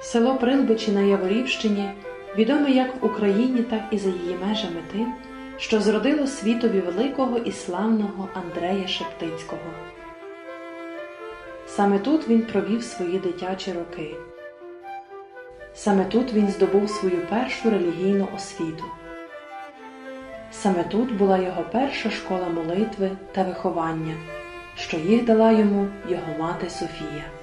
Село Прилбичі на Яворівщині відоме як в Україні, так і за її межами тим, що зродило світові великого і славного Андрея Шептицького. Саме тут він провів свої дитячі роки. Саме тут він здобув свою першу релігійну освіту. Саме тут була його перша школа молитви та виховання, що їх дала йому його мати Софія.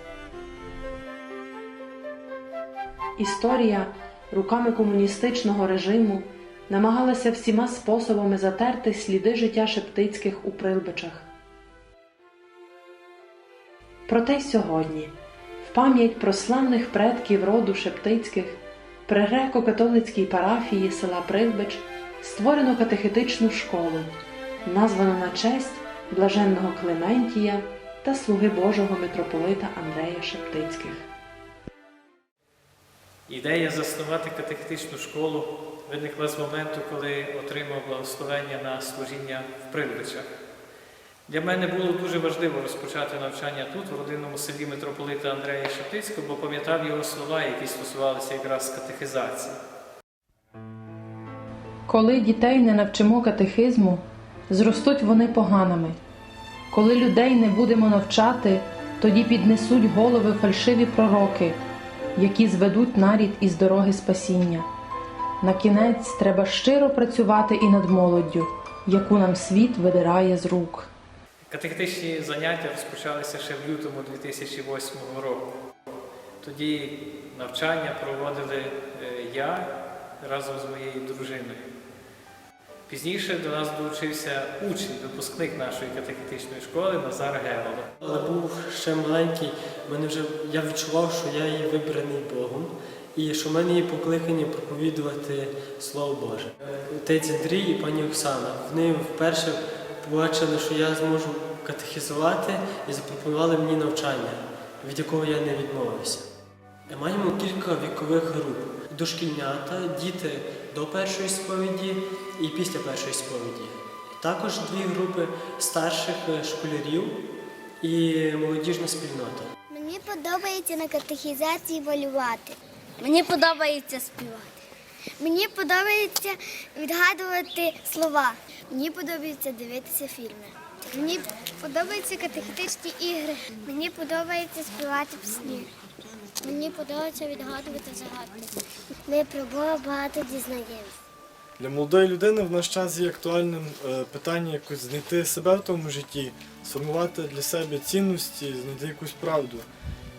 Історія руками комуністичного режиму намагалася всіма способами затерти сліди життя шептицьких у Прилбичах. Проте й сьогодні, в пам'ять про славних предків роду Шептицьких, при греко-католицькій парафії села Прилбич створено катехетичну школу, названу на честь блаженного Клементія та слуги Божого митрополита Андрея Шептицьких. Ідея заснувати катехетичну школу виникла з моменту, коли отримав благословення на служіння в Прилбичах. Для мене було дуже важливо розпочати навчання тут, в родинному селі митрополита Андрея Шептицького, бо пам'ятав його слова, які стосувалися якраз катехизації. Коли дітей не навчимо катехизму, зростуть вони поганими. Коли людей не будемо навчати, тоді піднесуть голови фальшиві пророки, які зведуть нарід із дороги спасіння. На кінець треба щиро працювати і над молоддю, яку нам світ видирає з рук. Катехетичні заняття розпочалися ще в лютому 2008 року. Тоді навчання проводили е, я разом з моєю дружиною. Пізніше до нас долучився учень, випускник нашої катехетичної школи Назар Гевало. Але був ще маленький, мене вже я відчував, що я є вибраний Богом, і що в мене є покликання проповідувати Слово Боже. Отець Андрій і пані Оксана. Вони вперше побачили, що я зможу катехізувати і запропонували мені навчання, від якого я не відмовився. Маємо кілька вікових груп: дошкільнята, діти до першої сповіді і після першої сповіді. Також дві групи старших е, школярів і молодіжна спільнота. Мені подобається на катехізації малювати. Мені подобається співати. Мені подобається відгадувати слова. Мені подобається дивитися фільми. Мені подобаються катехетичні ігри. Мені подобається співати пісні. Мені подобається відгадувати загадки. Ми про Бога багато дізнаємося. Для молодої людини в наш час є актуальним е, питання якось знайти себе в тому житті, сформувати для себе цінності, знайти якусь правду.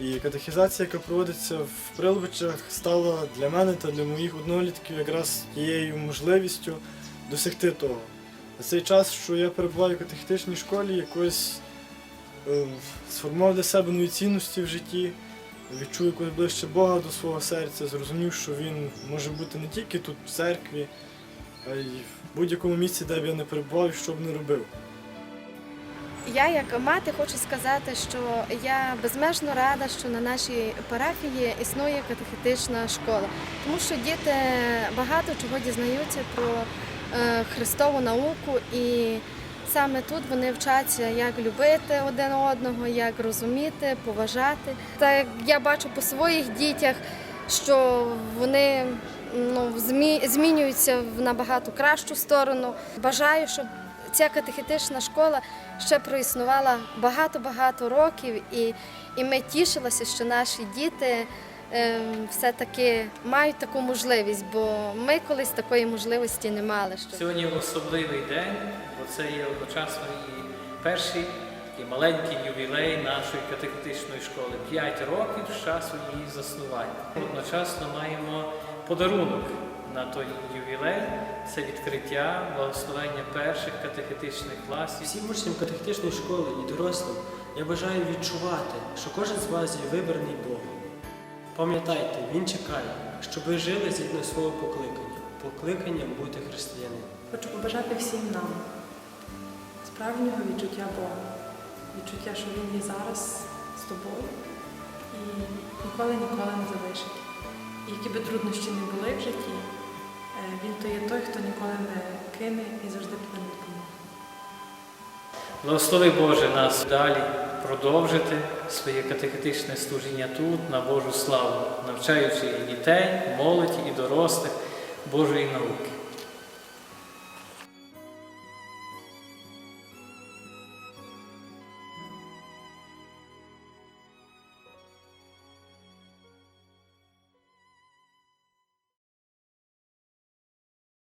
І катехізація, яка проводиться в Прилбичах, стала для мене та для моїх однолітків якраз тією можливістю досягти того. За цей час, що я перебуваю в катехетичній школі, якось е, сформував для себе нові цінності в житті, відчув якось ближче Бога до свого серця, зрозумів, що він може бути не тільки тут в церкві, а й в будь-якому місці, де б я не перебував і що б не робив. Я як мати хочу сказати, що я безмежно рада, що на нашій парафії існує катехетична школа, тому що діти багато чого дізнаються про е, Христову науку, і саме тут вони вчаться, як любити один одного, як розуміти, поважати. Так я бачу по своїх дітях, що вони ну, змінюються в набагато кращу сторону. Бажаю, щоб ця катехетична школа ще проіснувала багато-багато років, і, і ми тішилися, що наші діти е, все-таки мають таку можливість, бо ми колись такої можливості не мали. Сьогодні особливий день, це є одночасно і перший і маленький ювілей нашої катехетичної школи. П'ять років з часу її заснування. Одночасно маємо подарунок на той ювілей. Це відкриття, благословення перших катехетичних класів. Всім учням катехетичної школи і дорослим я бажаю відчувати, що кожен з вас є вибраний Богом. Пам'ятайте, Він чекає, щоб ви жили згідно свого покликання, покликанням бути християнином. Хочу побажати всім нам справжнього відчуття Бога, відчуття, що Він є зараз з тобою і ніколи ніколи не залишить. І які би труднощі не були в житті, е, він то є той, хто ніколи не кине і завжди буде на допомогу. Благослови Боже нас далі продовжити своє катехетичне служіння тут, на Божу славу, навчаючи і дітей, молоді і дорослих Божої науки.